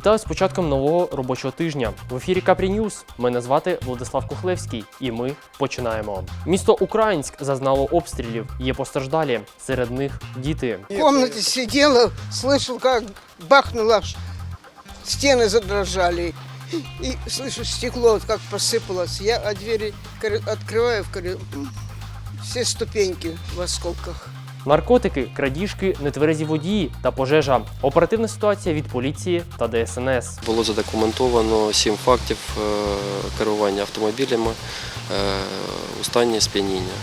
Вітаю з початком нового робочого тижня. В ефірі Капрі Ньюз. Мене звати Владислав Кухлевський, і ми починаємо. Місто Українськ зазнало обстрілів. Є постраждалі. Серед них діти. В комнате сидела, слышал, как бахнуло, аж стены задрожали. И слышу, стекло вот как посыпалось. Я от двери кори- открываю в коридор. Все ступеньки в осколках. Наркотики, крадіжки, нетверезі водії та пожежа. Оперативна ситуація від поліції та ДСНС. Було задокументовано сім фактів е, керування автомобілями е, у стані сп'яніння.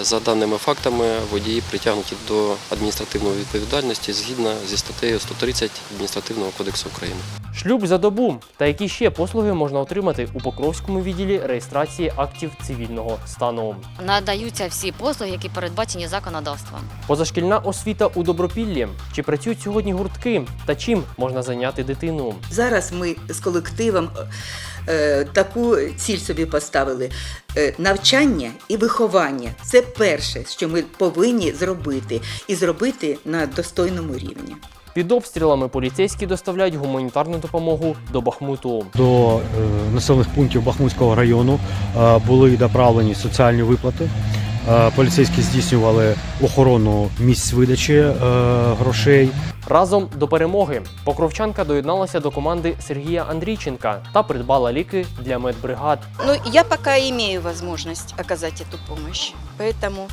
За даними фактами, водії притягнуті до адміністративної відповідальності згідно зі статтею 130 Адміністративного кодексу України. Шлюб за добу та які ще послуги можна отримати у Покровському відділі реєстрації актів цивільного стану. Надаються всі послуги, які передбачені законодавством. Позашкільна освіта у Добропіллі. Чи працюють сьогодні гуртки та чим можна зайняти дитину? Зараз ми з колективом таку ціль собі поставили: Е, навчання і виховання це перше, що ми повинні зробити, і зробити на достойному рівні. Під обстрілами поліцейські доставляють гуманітарну допомогу до Бахмуту. До е, населених пунктів Бахмутського району е, були доправлені соціальні виплати. Е, Поліцейські здійснювали охорону місць видачі е, грошей. Разом до перемоги покровчанка доєдналася до команди Сергія Андрійченка та придбала ліки для медбригад. Ну, я пока имею возможность оказать эту помощь, поэтому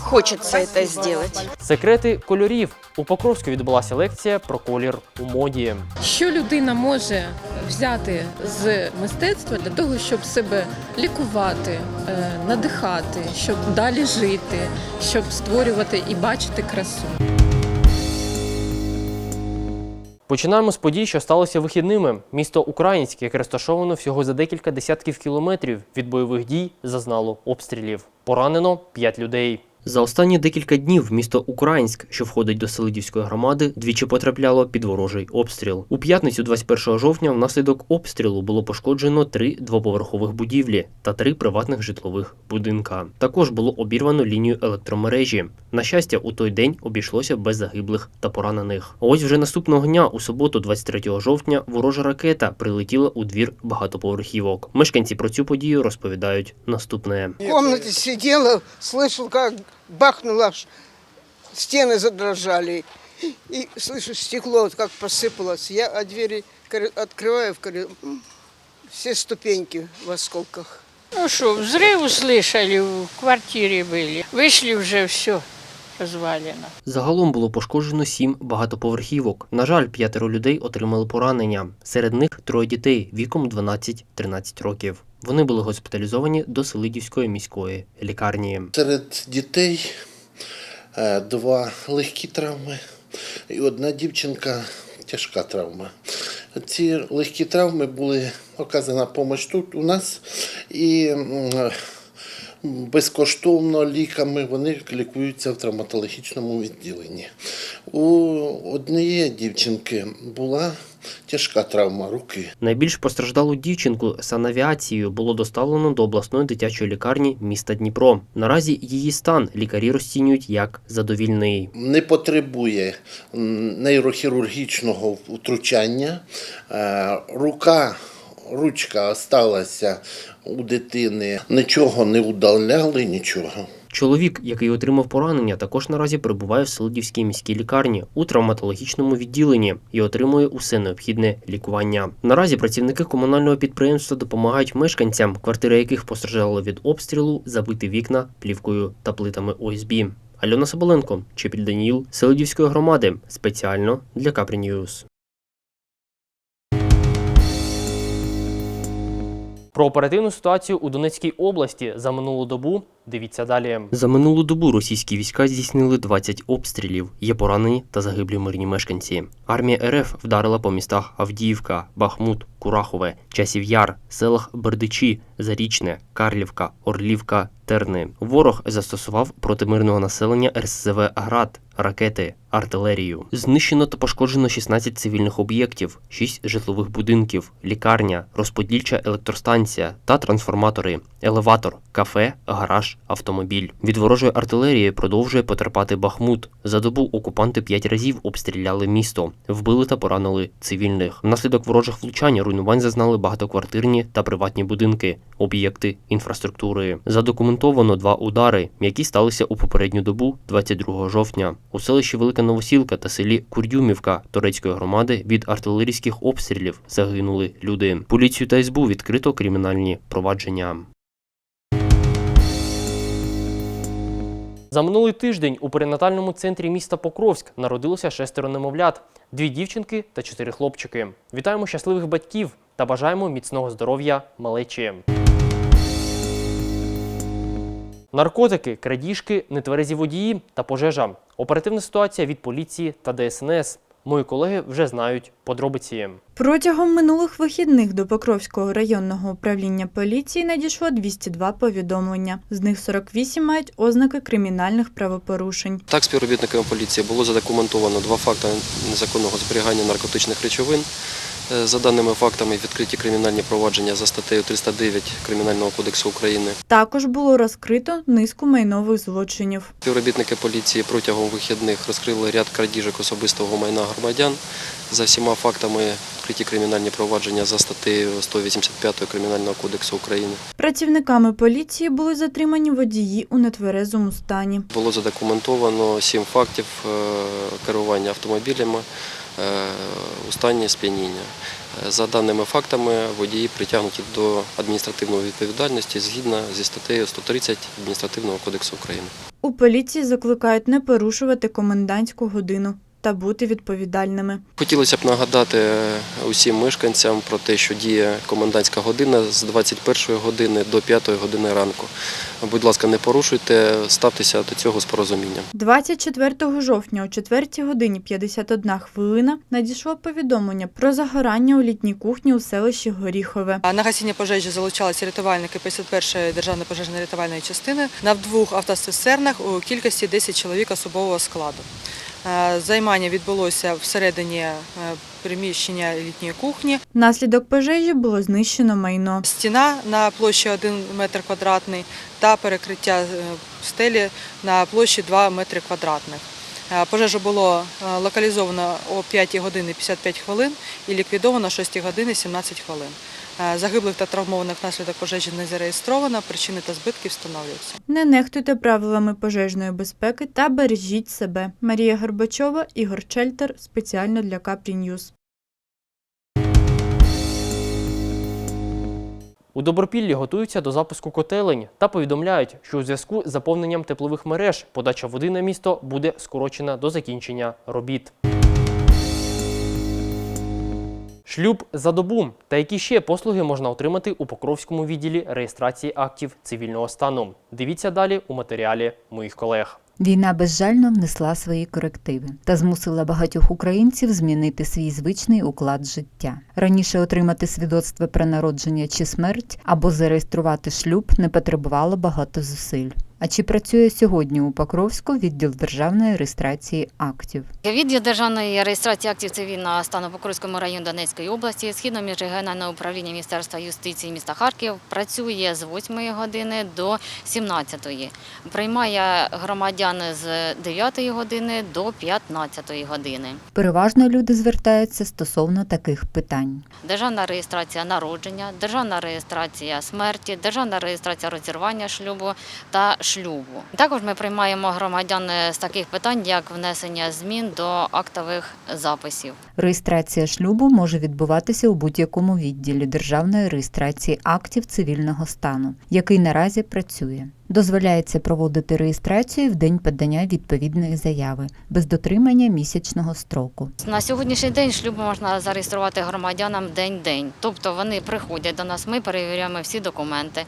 хочется это сделать. Секрети кольорів у Покровську відбулася лекція про колір у моді. Що людина може взяти з мистецтва для того, щоб себе лікувати, е, надихати, щоб далі жити, щоб створювати і бачити красу? Починаємо з подій, що сталося вихідними. Місто Українське, яке розташовано всього за декілька десятків кілометрів від бойових дій, зазнало обстрілів. Поранено 5 людей. За останні декілька днів місто Українськ, що входить до Селидівської громади, двічі потрапляло під ворожий обстріл. У п'ятницю, 21 жовтня, внаслідок обстрілу було пошкоджено три двоповерхових будівлі та три приватних житлових будинка. Також було обірвано лінію електромережі. На щастя, у той день обійшлося без загиблих та поранених. Ось вже наступного дня, у суботу, 23 жовтня, ворожа ракета прилетіла у двір багатоповерхівок. Мешканці про цю подію розповідають наступне. В комнате сидела, слышал, как бахнуло, аж стены задрожали. И слышу, стекло вот как посыпалось. Я от двери кори- открываю в коридор. Все ступеньки в осколках. Ну что, взрыв услышали, в квартире были. Вышли уже все развалено. Загалом було пошкоджено сім багатоповерхівок. На жаль, п'ятеро людей отримали поранення. Серед них троє дітей віком 12-13 років. Вони були госпіталізовані до Селидівської міської лікарні. Серед дітей е, два легкі травми і одна дівчинка тяжка травма. Ці легкі травми були оказана допомога тут у нас і безкоштовно ліками вони лікуються в травматологічному відділенні. У однієї дівчинки була тяжка травма руки. Найбільш постраждалу дівчинку санавіацією було доставлено до обласної дитячої лікарні міста Дніпро. Наразі її стан лікарі розцінюють як задовільний. не потребує нейрохірургічного втручання. Е, Рука, ручка осталася у дитини, нічого не удаляли, нічого. Чоловік, який отримав поранення, також наразі перебуває в Селидівській міській лікарні у травматологічному відділенні і отримує усе необхідне лікування. Наразі працівники комунального підприємства допомагають мешканцям, квартири яких постраждали від обстрілу, забити вікна плівкою та плитами ОСБ. Альона Соболенко, Чепіль Даніл, Селидівської громади, спеціально для Капрі Ньюз. Про оперативну ситуацію у Донецькій області за минулу добу дивіться далі. За минулу добу російські війська здійснили 20 обстрілів. Є поранені та загиблі мирні мешканці. Армія РФ вдарила по містах Авдіївка, Бахмут, Курахове, Часів Яр, селах Бердичі, Зарічне, Карлівка, Орлівка, Терни. Ворог застосував проти мирного населення РСЗВ «Град», ракети, артилерію. Знищено та пошкоджено 16 цивільних об'єктів, 6 житлових будинків, лікарня, розподільча електростанція та трансформатори, елеватор, кафе, гараж, автомобіль. Від ворожої артилерії продовжує потерпати Бахмут. За добу окупанти 5 разів обстріляли місто, вбили та поранили цивільних. Внаслідок ворожих влучань руйнувань зазнали багатоквартирні та приватні будинки, об'єкти інфраструктури. Задокументовано два удари, які сталися у попередню добу 22 жовтня. У селищі Велика Новосілка та селі Курдюмівка Торецької громади від артилерійських обстрілів загинули люди. Поліцію та СБУ відкрито кримінальні провадження. За минулий тиждень у перинатальному центрі міста Покровськ народилося шестеро немовлят, дві дівчинки та чотири хлопчики. Вітаємо щасливих батьків та бажаємо міцного здоров'я малечі. Наркотики, крадіжки, нетверезі водії та пожежа. Оперативна ситуація від поліції та ДСНС. Мої колеги вже знають подробиці. Протягом минулих вихідних до Покровського районного управління поліції надійшло 202 повідомлення. З них 48 мають ознаки кримінальних правопорушень. Так, співробітниками поліції було задокументовано два факти незаконного зберігання наркотичних речовин. Е, За даними фактами, відкриті кримінальні провадження за статтею 309 Кримінального кодексу України. Також було розкрито низку майнових злочинів. Співробітники поліції протягом вихідних розкрили ряд крадіжок особистого майна громадян. За всіма фактами відкриті кримінальні провадження за статтею 185 Кримінального кодексу України. Працівниками поліції були затримані водії у нетверезому стані. Було задокументовано сім фактів е, керування автомобілями у стані сп'яніння. Е, За даними фактами, водії притягнуті до адміністративної відповідальності згідно зі статтею 130 Адміністративного кодексу України. У поліції закликають не порушувати комендантську годину та бути відповідальними. Хотілося б нагадати усім мешканцям про те, що діє комендантська година з 21 години до 5 години ранку. Будь ласка, не порушуйте, ставтеся до цього з порозумінням. 24 жовтня о 4 годині 51 хвилина надійшло повідомлення про загорання у літній кухні у селищі Горіхове. На гасіння пожежі залучалися рятувальники 51-ї державної пожежно-рятувальної частини на двох автоцистернах у кількості 10 чоловік особового складу. Е, Займання відбулося всередині е, приміщення літньої кухні. Внаслідок пожежі було знищено майно. Стіна на площі 1 метр квадратний та перекриття е, стелі на площі 2 метри квадратних. Пожежу було локалізовано о 5 годині 55 хвилин і ліквідовано о 6 годині 17 хвилин. Е, Загиблих та травмованих внаслідок пожежі не зареєстровано, причини та збитки встановлюються. Не нехтуйте правилами пожежної безпеки та бережіть себе. Марія Горбачова, Ігор Чельтер спеціально для Капрі Ньюз. У Добропіллі готуються до запуску котелень та повідомляють, що у зв'язку з заповненням теплових мереж подача води на місто буде скорочена до закінчення робіт. Шлюб за добу та які ще послуги можна отримати у Покровському відділі реєстрації актів цивільного стану. Дивіться далі у матеріалі моїх колег. Війна безжально внесла свої корективи та змусила багатьох українців змінити свій звичний уклад життя. Раніше отримати свідоцтво про народження чи смерть або зареєструвати шлюб не потребувало багато зусиль. А чи працює сьогодні у Покровську відділ державної реєстрації актів? Відділ державної реєстрації актів цивільного стану Покровському району Донецької області, східно міжрегіонального управління Міністерства юстиції міста Харків працює з 8 години до 17. Приймає громадян з 9 години до 15 години. Переважно люди звертаються стосовно таких питань. Державна реєстрація народження, державна реєстрація смерті, державна реєстрація розірвання шлюбу та шлюбу. Також ми приймаємо громадян з таких питань, як внесення змін до актових записів. Реєстрація шлюбу може відбуватися у будь-якому відділі державної реєстрації актів цивільного стану, який наразі працює. Дозволяється проводити реєстрацію в день подання відповідної заяви без дотримання місячного строку. На сьогоднішній день шлюб можна зареєструвати громадянам день-день. Тобто вони приходять до нас, ми перевіряємо всі документи,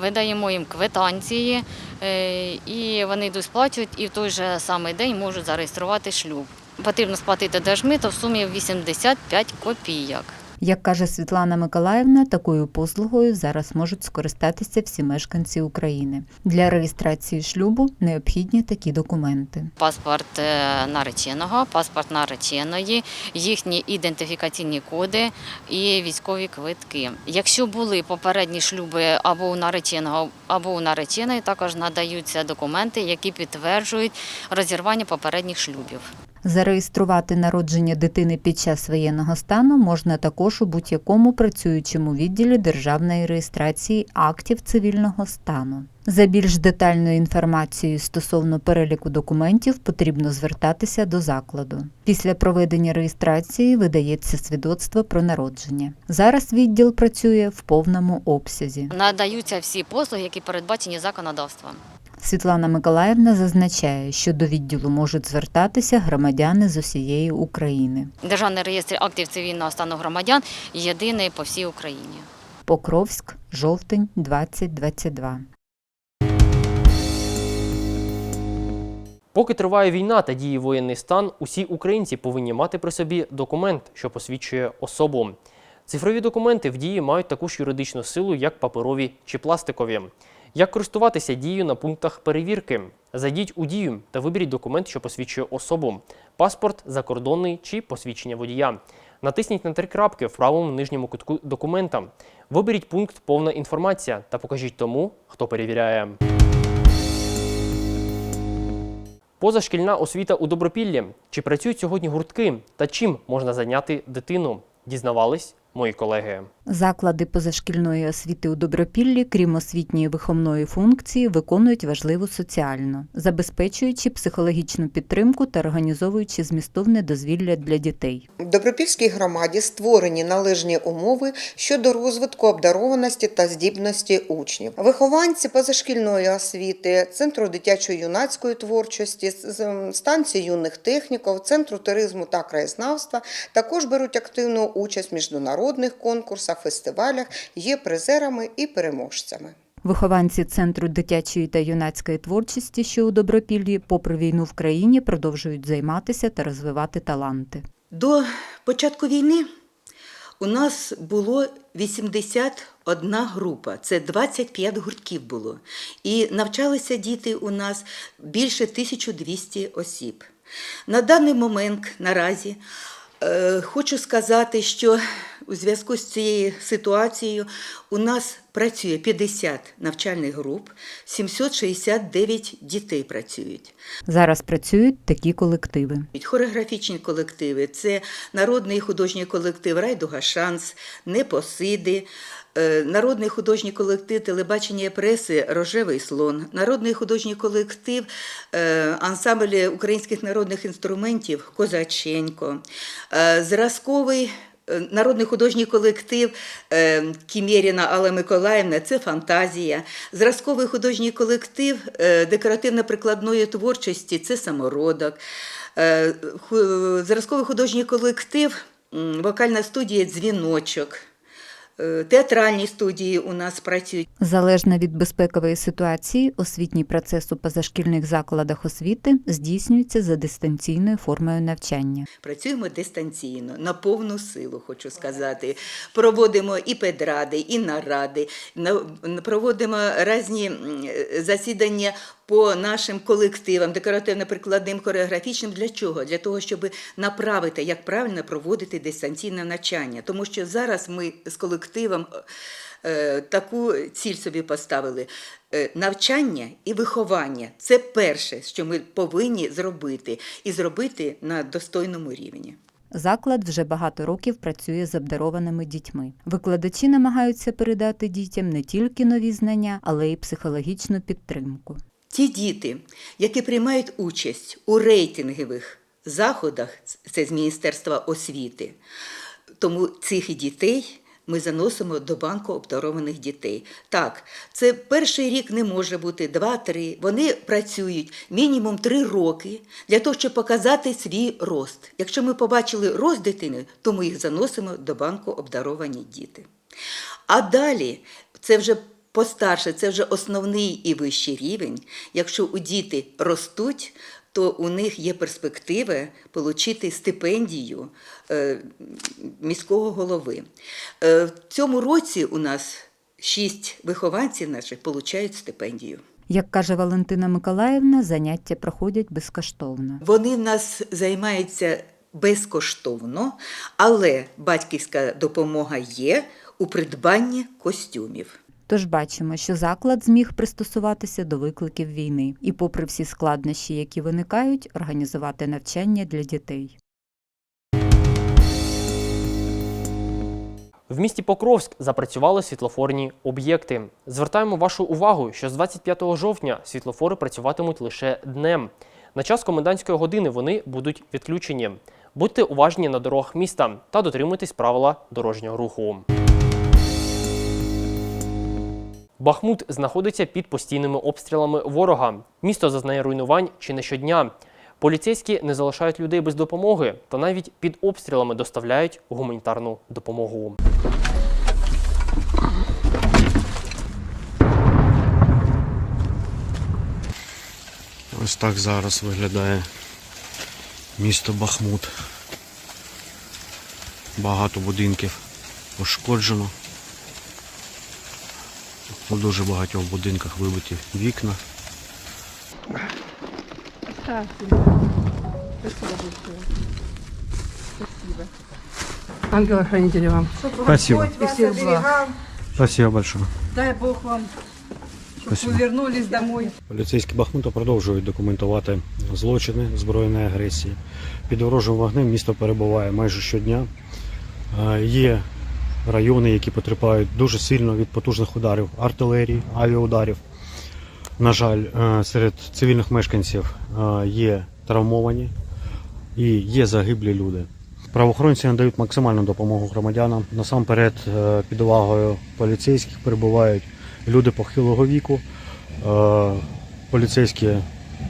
видаємо їм квитанції, е, і вони йдуть сплачують і в той же самий день можуть зареєструвати шлюб. Потрібно сплатити держмито в сумі 85 копійок. Як каже Світлана Миколаївна, такою послугою зараз можуть скористатися всі мешканці України. Для реєстрації шлюбу необхідні такі документи. Паспорт е, нареченого, паспорт нареченої, їхні ідентифікаційні коди і військові квитки. Якщо були попередні шлюби або у нареченого, або у нареченої, також надаються документи, які підтверджують розірвання попередніх шлюбів. Зареєструвати народження дитини під час воєнного стану можна також у будь-якому працюючому відділі державної реєстрації актів цивільного стану. За більш детальною інформацією стосовно переліку документів потрібно звертатися до закладу. Після проведення реєстрації видається свідоцтво про народження. Зараз відділ працює в повному обсязі. Надаються всі послуги, які передбачені законодавством. Світлана Миколаївна зазначає, що до відділу можуть звертатися громадяни з усієї України. Державний реєстр актів цивільного стану громадян єдиний по всій Україні. Покровськ, жовтень 2022. Поки триває війна та діє воєнний стан, усі українці повинні мати при собі документ, що посвідчує особу. Цифрові документи в дії мають таку ж юридичну силу, як паперові чи пластикові. Як користуватися дією на пунктах перевірки? Зайдіть у дію та виберіть документ, що посвідчує особу: паспорт, закордонний чи посвідчення водія. Натисніть на три крапки в правому нижньому кутку документа. Виберіть пункт Повна інформація та покажіть тому, хто перевіряє. Позашкільна освіта у Добропіллі. Чи працюють сьогодні гуртки та чим можна зайняти дитину? Дізнавались мої колеги. Заклади позашкільної освіти у Добропіллі, крім освітньої виховної функції, виконують важливу соціальну, забезпечуючи психологічну підтримку та організовуючи змістовне дозвілля для дітей. В Добропільській громаді створені належні умови щодо розвитку обдарованості та здібності учнів. Вихованці позашкільної освіти, центру дитячо-юнацької творчості, станції юних техніків, центру туризму та краєзнавства також беруть активну участь в міжнародних конкурсах, фестивалях, є призерами і переможцями. Вихованці центру дитячої та юнацької творчості, що у Добропіллі, попри війну в країні, продовжують займатися та розвивати таланти. До початку війни у нас було 81 група, це 25 гуртків було. І навчалися діти у нас більше 1200 осіб. На даний момент наразі е, хочу сказати, що у зв'язку з цією ситуацією у нас працює 50 навчальних груп, 769 дітей працюють. Зараз працюють такі колективи. Хореографічні колективи це народний художній колектив Райдуга Шанс, Непосиди, е, народний художній колектив телебачення і преси Рожевий слон, народний художній колектив е, ансамбль українських народних інструментів Козаченко, е, зразковий. Е, Народний художній колектив е, Кімєріна Алла Миколаївна це фантазія. Зразковий художній колектив е, декоративно-прикладної творчості це самородок. Зразковий художній колектив, вокальна студія Дзвіночок. Е, Театральні студії у нас працюють. Залежно від безпекової ситуації, освітній процес у позашкільних закладах освіти здійснюється за дистанційною формою навчання. Працюємо дистанційно, на повну силу, хочу сказати. Проводимо і педради, і наради, на- проводимо різні засідання по нашим колективам, декоративно-прикладним, хореографічним. Для чого? Для того, щоб направити, як правильно проводити дистанційне навчання. Тому що зараз ми з колективом е, таку ціль собі поставили. Е, Навчання і виховання це перше, що ми повинні зробити, і зробити на достойному рівні. Заклад вже багато років працює з обдарованими дітьми. Викладачі намагаються передати дітям не тільки нові знання, але й психологічну підтримку. Ті діти, які приймають участь у рейтингових заходах, це з Міністерства освіти, тому цих дітей ми заносимо до банку обдарованих дітей. Так, це перший рік не може бути, два-три. Вони працюють мінімум три роки для того, щоб показати свій рост. Якщо ми побачили рост дитини, то ми їх заносимо до банку обдаровані діти. А далі це вже постарше, це вже основний і вищий рівень. Якщо у діти ростуть, то у них є перспектива отримати стипендію е, міського голови. Е, В цьому році у нас шість вихованців наших отримують стипендію. Як каже Валентина Миколаївна, заняття проходять безкоштовно. Вони в нас займаються безкоштовно, але батьківська допомога є у придбанні костюмів. Тож бачимо, що заклад зміг пристосуватися до викликів війни і, попри всі складнощі, які виникають, організувати навчання для дітей. В місті Покровськ запрацювали світлофорні об'єкти. Звертаємо вашу увагу, що з 25 жовтня світлофори працюватимуть лише днем. На час комендантської години вони будуть відключені. Будьте уважні на дорогах міста та дотримуйтесь правила дорожнього руху. Бахмут знаходиться під постійними обстрілами ворога. Місто зазнає руйнувань чи не щодня. Поліцейські не залишають людей без допомоги та навіть під обстрілами доставляють гуманітарну допомогу. Ось так зараз виглядає місто Бахмут. Багато будинків пошкоджено. У дуже багатьох будинках вибиті вікна. Ангела-хранителя вам. Спасибо. И всех благ. Спасибо большое. Дай Бог вам, Спасибо. вы вернулись домой. Поліцейські Бахмута продовжують документувати злочини збройної агресії. Під ворожим вогнем місто перебуває майже щодня. Е, Є райони, які потерпають дуже сильно від потужних ударів артилерії, авіаударів. На жаль, е, серед цивільних мешканців е, є травмовані і є загиблі люди. Правоохоронці надають максимальну допомогу громадянам. Насамперед, е, під увагою поліцейських перебувають люди похилого віку. Поліцейські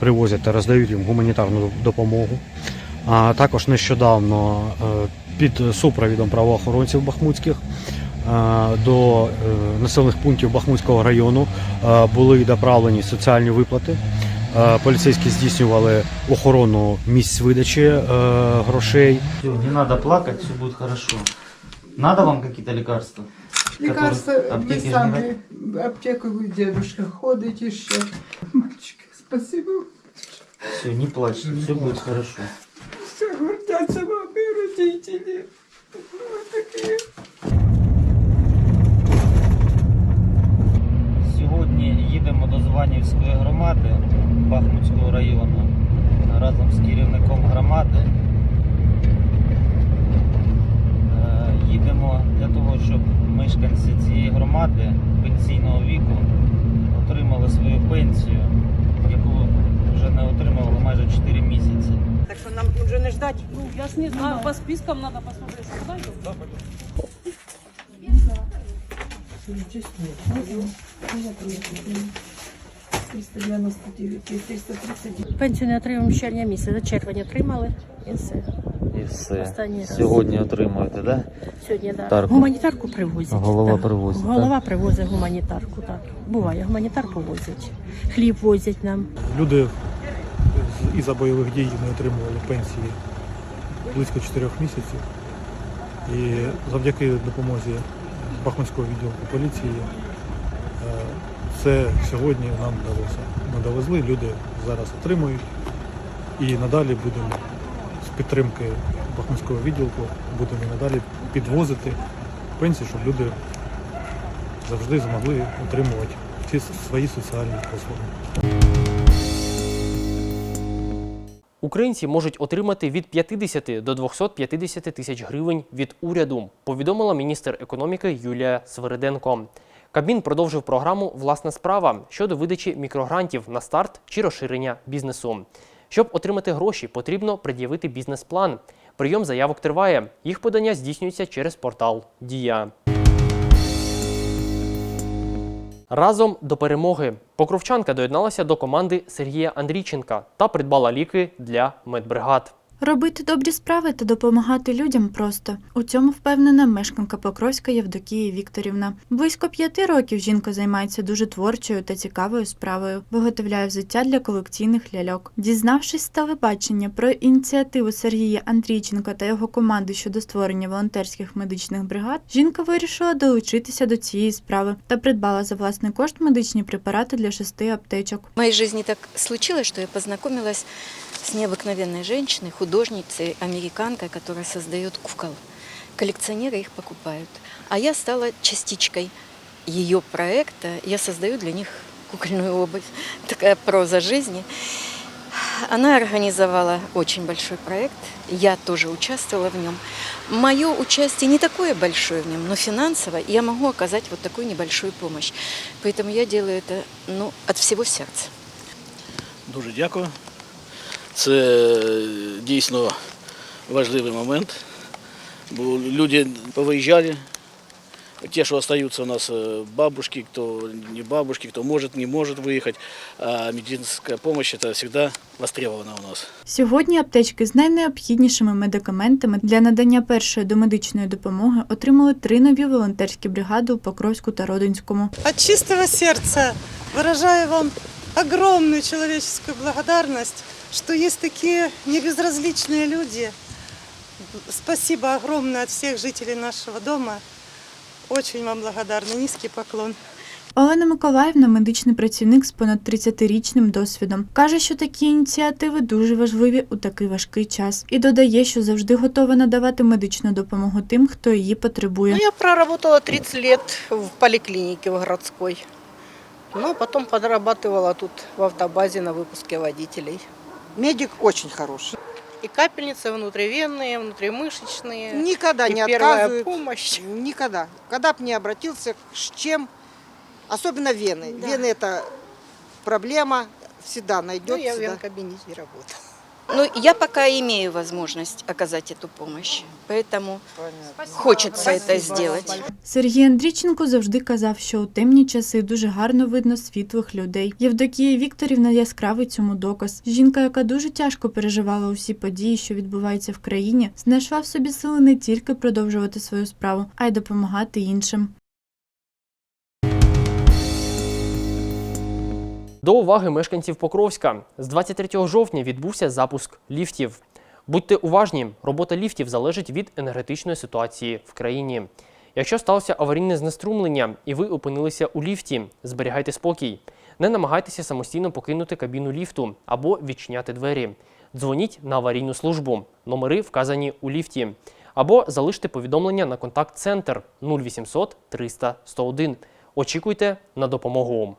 привозять та роздають їм гуманітарну допомогу. А також нещодавно під супровідом правоохоронців бахмутських е, до е, населених пунктів Бахмутського району е, були доправлені соціальні виплати. Е, Поліцейські здійснювали охорону місць видачі е, грошей. Не надо плакать, все будет хорошо. Надо вам какие-то лекарства? Лекарства Которые вы аптеки же не сами, в аптеку вы, дедушка, ходите еще. Мальчик, спасибо. Все, не плачьте, все будет хорошо. Все гордятся вами, родители. Такие. Сьогодні їдемо до Званівської громади Бахмутського району разом з керівником громади. Е, Їдемо для того, щоб мешканці цієї громади пенсійного віку отримали свою пенсію, яку вже не отримали майже 4 місяці. Так что нам уже не ждать? Ну, я ж не знаю. По спискам надо посмотреть. Куда идем? Пенсію не отримуємо з червня місяця. Червень отримали і все. І все. Останній раз. Сьогодні отримуєте, так? Да? Сьогодні да. Тарку. Гуманітарку привозять. Голова так. привозить, Голова привозить гуманітарку, так. Буває, гуманітарку возять. Хліб возять нам. Люди з- із-за бойових дій не отримували пенсії близько 4 місяців. І завдяки допомозі Бахмутського відділку поліції е, це сьогодні нам вдалося. Ми довезли, люди зараз отримують. І надалі будемо з підтримки Бахмутського відділку будемо і надалі підвозити пенсії, щоб люди завжди змогли отримувати ці свої соціальні послуги. Українці можуть отримати від 50 до 250 тисяч гривень від уряду, повідомила міністр економіки Юлія Свириденко. Кабмін продовжив програму Власна справа щодо видачі мікрогрантів на старт чи розширення бізнесу. Щоб отримати гроші, потрібно пред'явити бізнес-план. Прийом заявок триває. Їх подання здійснюється через портал Дія. Разом до перемоги Покровчанка доєдналася до команди Сергія Андрійченка та придбала ліки для медбригад. Робити добрі справи та допомагати людям просто. У цьому впевнена мешканка Покровська Євдокія Вікторівна. Близько п'яти років жінка займається дуже творчою та цікавою справою, виготовляє взуття для колекційних ляльок. Дізнавшись з телебачення про ініціативу Сергія Андрійченка та його команди щодо створення волонтерських медичних бригад, жінка вирішила долучитися до цієї справи та придбала за власний кошт медичні препарати для шести аптечок. В моей жизни так случилось, что я познакомилась с необыкновенной женщиной, художницей, американкой, которая создает кукол. Коллекционеры их покупают. А я стала частичкой ее проекта. Я создаю для них кукольную обувь. Такая проза жизни. Она организовала очень большой проект. Я тоже участвовала в нем. Мое участие не такое большое в нем, но финансово я могу оказать вот такую небольшую помощь. Поэтому я делаю это ну, от всего сердца. Дуже дякую. Це дійсно важливий момент, бо люди повиїжджали. Те, что остаются у нас э, бабушки, кто не бабушки, кто может, не может выехать. А медицинская помощь это всегда востребована у нас. Сьогодні аптечки з найнеобхіднішими медикаментами для надання першої домедичної допомоги отримали три нові волонтерські бригади у Покровську та Родинському. От чистого сердца выражаю вам огромную человеческую благодарность, что есть такие небезразличные люди. Спасибо огромное от всех жителей нашего дома. Очень вам благодарна. Низкий поклон. Олена Миколаївна, медичний працівник з понад 30-річним досвідом, каже, що такі ініціативи дуже важливі у такий важкий час, і додає, що завжди готова надавати медичну допомогу тим, хто її потребує. Ну, я проработала 30 лет в поликлинике в городской. Ну, а потом подрабатывала тут в автобазе на выпуске водителей. Медик очень хороший. И капельницы внутривенные, внутримышечные. Никогда и не первая отказывает. помощь. Никогда. Когда бы не обратился, с чем, особенно вены. Да. Вены это проблема, всегда найдется. Ну, я в да. венкабинете работала. Ну, я пока имею возможность оказать эту помощь, поэтому хочется это сделать. Сергій Андрійченко завжди казав, що у темні часи дуже гарно видно світлих людей. Євдокія Вікторівна яскравий цьому доказ. Жінка, яка дуже тяжко переживала усі події, що відбуваються в країні, знайшла в собі сили не тільки продовжувати свою справу, а й допомагати іншим. До уваги мешканців Покровська. З 23 жовтня відбувся запуск ліфтів. Будьте уважні, робота ліфтів залежить від енергетичної ситуації в країні. Якщо сталося аварійне знеструмлення і ви опинилися у ліфті, зберігайте спокій. Не намагайтеся самостійно покинути кабіну ліфту або відчиняти двері. Дзвоніть на аварійну службу. Номери вказані у ліфті. Або залиште повідомлення на контакт-центр 0800 300 101. Очікуйте на допомогу.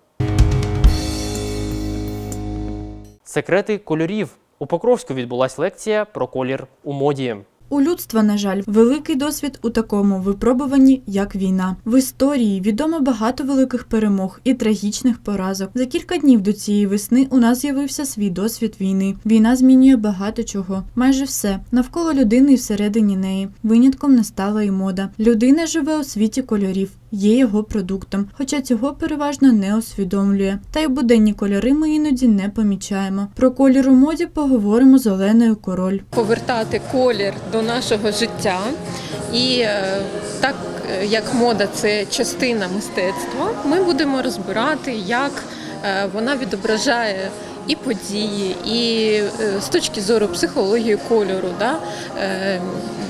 Секрети кольорів. У Покровську відбулась лекція про колір у моді. У людства, на жаль, великий досвід у такому випробуванні, як війна. В історії відомо багато великих перемог і трагічних поразок. За кілька днів до цієї весни у нас з'явився свій досвід війни. Війна змінює багато чого, майже все навколо людини і всередині неї. Винятком не стала і мода. Людина живе у світі кольорів, є його продуктом, хоча цього переважно не усвідомлює. Та й буденні кольори ми іноді не помічаємо. Про колір у моді поговоримо з Оленою Король. повертати колір до нашого життя. І е, так е, як мода це частина мистецтва, ми будемо розбирати, як е, вона відображає і події, і з точки зору психології кольору. Да?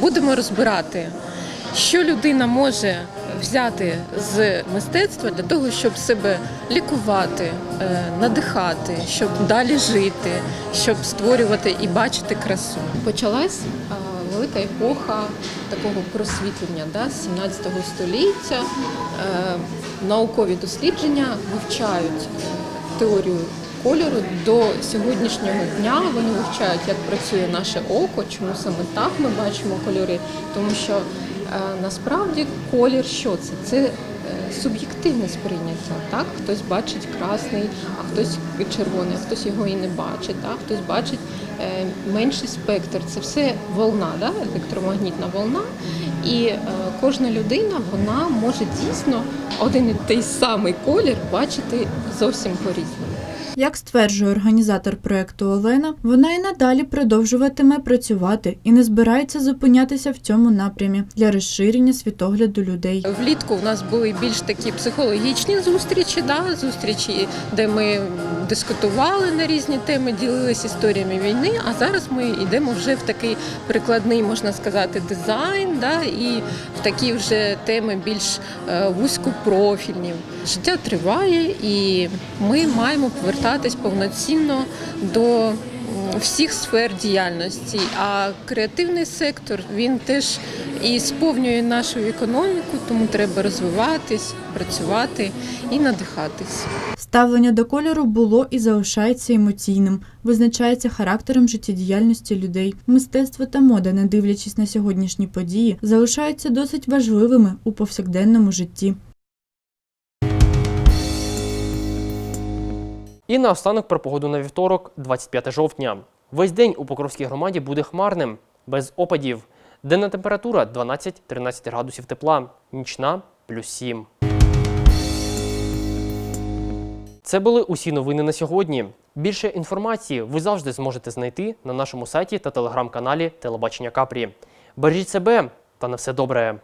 Будемо розбирати, що людина може взяти з мистецтва для того, щоб себе лікувати, е, надихати, щоб далі жити, щоб створювати і бачити красу. Почалась е, велика епоха такого просвітлення да, 17 століття. Е, Наукові дослідження вивчають теорію кольору до сьогоднішнього дня. Вони вивчають, як працює наше око, чому саме так ми бачимо кольори, тому що насправді колір що це? Це е, суб'єктивне сприйняття. Так? Хтось бачить красний, а хтось червоний, а хтось його і не бачить, так? хтось бачить е, менший спектр. Це все волна, да? електромагнітна волна. І е, кожна людина вона може дійсно один і той самий колір бачити зовсім по-різному. Як стверджує організатор проекту Олена, вона і надалі продовжуватиме працювати і не збирається зупинятися в цьому напрямі для розширення світогляду людей. Влітку у нас були більш такі психологічні зустрічі, да, зустрічі, де ми дискутували на різні теми, ділилися історіями війни. А зараз ми йдемо вже в такий прикладний, можна сказати, дизайн, да, і в такі вже теми більш е, вузькопрофільні. Життя триває, і ми маємо повертатись повноцінно до всіх сфер діяльності. А креативний сектор він теж і сповнює нашу економіку, тому треба розвиватись, працювати і надихатись. Ставлення до кольору було і залишається емоційним, визначається характером життєдіяльності людей. Мистецтво та мода, не дивлячись на сьогоднішні події, залишаються досить важливими у повсякденному житті. І наостанок про погоду на вівторок, 25 жовтня. Весь день у Покровській громаді буде хмарним, без опадів. Денна температура 12-13 градусів тепла, нічна плюс 7. Це були усі новини на сьогодні. Більше інформації ви завжди зможете знайти на нашому сайті та телеграм-каналі Телебачення Капрі. Бережіть себе та на все добре.